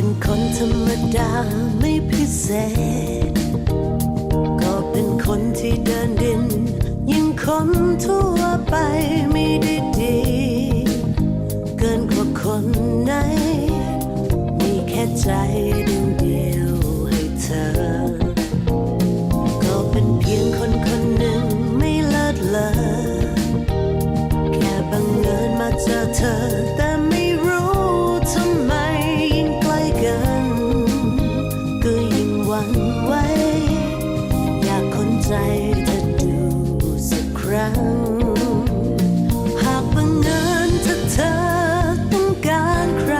ป็นคนธรรมดาไม่พิเศษ ก็เป็นคนที่เดินดิน ยิ่งคนทั่วไปไม่ได้ดี เกินกว่าคนไหน มีแค่ใจดวงเดียวให้เธอ ก็เป็นเพียงคนคนหนึ่งไม่เลิศเลอแค่บังเอิญมาเจอเธอแต่ ยิ่งหวั่นไหวอยากคนใจเธอดูสักครั้ง หากบังเอิญถ้าเธอต้องการใคร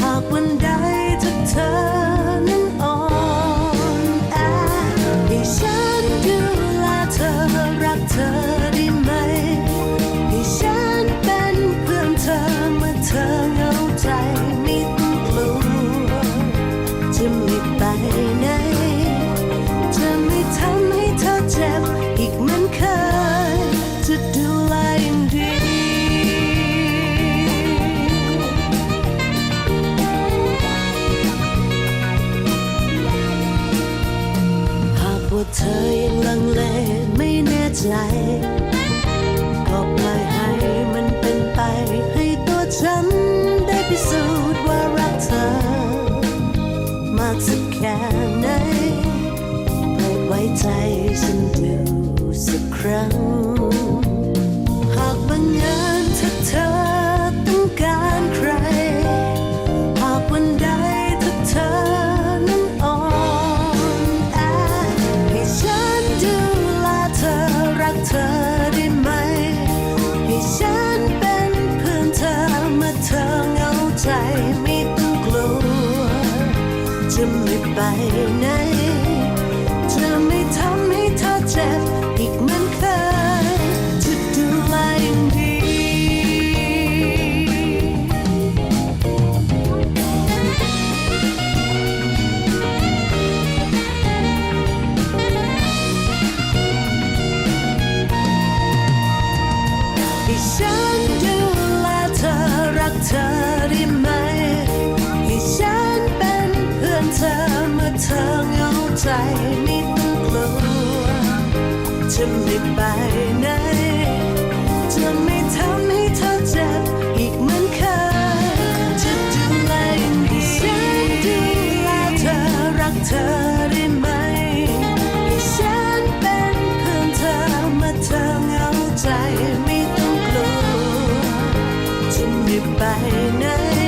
หากวันใดถ้าเธอนั้นอ่อนแอให้ฉันดูแลเธอรักเธอ ว่าเธอยังลังเลไม่แน่ใจ ก็ปล่อยให้มันเป็นไป ให้ตัวฉันได้พิสูจน์ว่ารักเธอ มากสักแค่ไหนโปรดไว้ใจฉันดูสักครั้ง เธอได้ไหม ให้ฉันเป็นเพื่อนเธอเมื่อเธอเหงาใจไม่ต้องกลัว จะไม่ไปไหน ฉันดูแลเธอรักเธอได้ไหม ให้ฉันเป็นเพื่อนเธอเมื่อเธอเหงาใจไม่ต้องกลัวจะไม่ไปไหนจะไม่ทำให้เธอ ไปไหน